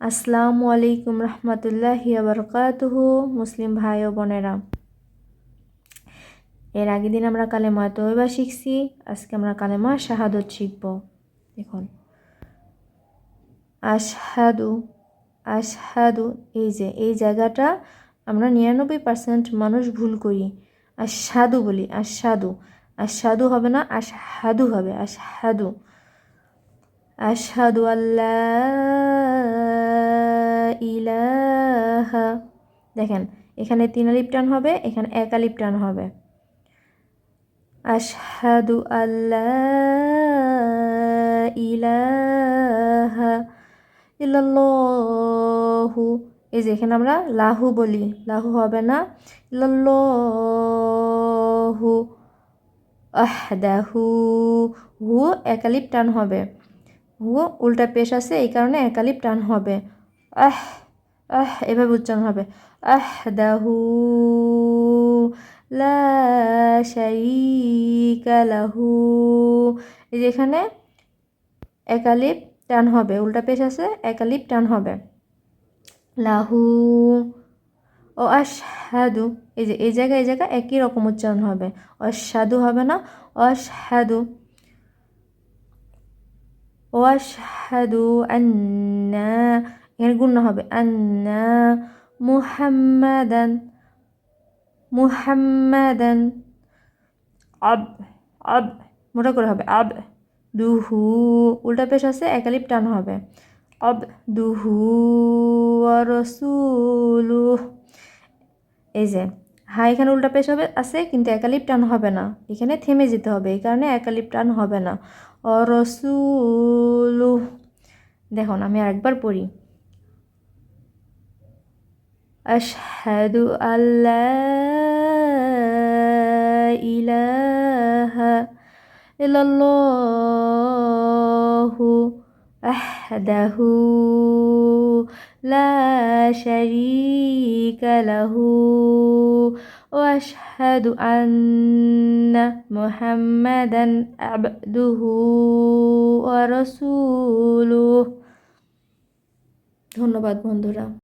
আসসালামু আলাইকুম রহমতুল্লাহি বরকাতুহু, মুসলিম ভাই ও বোনেরা। এর আগের দিন আমরা কালেমা তৈবা শিখছি, আজকে আমরা কালেমা শাহাদত শিখব। দেখুন। আশহাদু আশহাদু, এই যে, এই জায়গাটা আমরা নিরানব্বই পার্সেন্ট মানুষ ভুল করি। আশাদু বলি আশাদু আশাদু হবে না, আশহাদু হবে, আশহাদু। আশহাদু আল্লাহ ইলাহা। দেখেন, এখানে তিন আলিপ টান হবে, এখানে এক আলিপ টান হবে। আশহাদু আল্লাহ ইলাহা ইল্লাল্লাহু। এই যে এখানে আমরা লাহু বলি, লাহু হবে না, ইল্লাল্লাহু আহদাহু। হু একালিপ টান হবে। হু, উল্টা পেশ আছে, এই কারণে একালিপ টান হবে। আহ আহ, এভাবে উচ্চারণ হবে। আহ, দাহু লাহু। এই যে এখানে একালিপ টান হবে, উল্টা পেশ আছে, একালিপ টান হবে। লাহু, ও আশহাদু। এই যে, এই জায়গায় এই জায়গায় একই রকম উচ্চারণ হবে। অসাধু হবে না অসাধু ও আশহাদু আন্না এখানে গুণ হবে। আন্না মুহাম্মাদান মুহাম্মাদান, আব আব, মোটা করে হবে। আব, দুহু, উল্টা পেশ আছে, একালিপ টান হবে। অব দুহু রসুলু। এই যে, হা এখানে উল্টা পেশ হবে, আছে, কিন্তু একালিপ টান হবে না। এখানে থেমে যেতে হবে, এই কারণে একালিপ টান হবে না। অরসুলু দেখুন, আমি আরেকবার পড়ি। আশহাদু আল্লাহ ইলাহা ইল্লাল্লাহু আহদাহু লা শারীকা লাহু واشهد ان محمدا عبده ورسوله ধন্যবাদ বন্ধুরা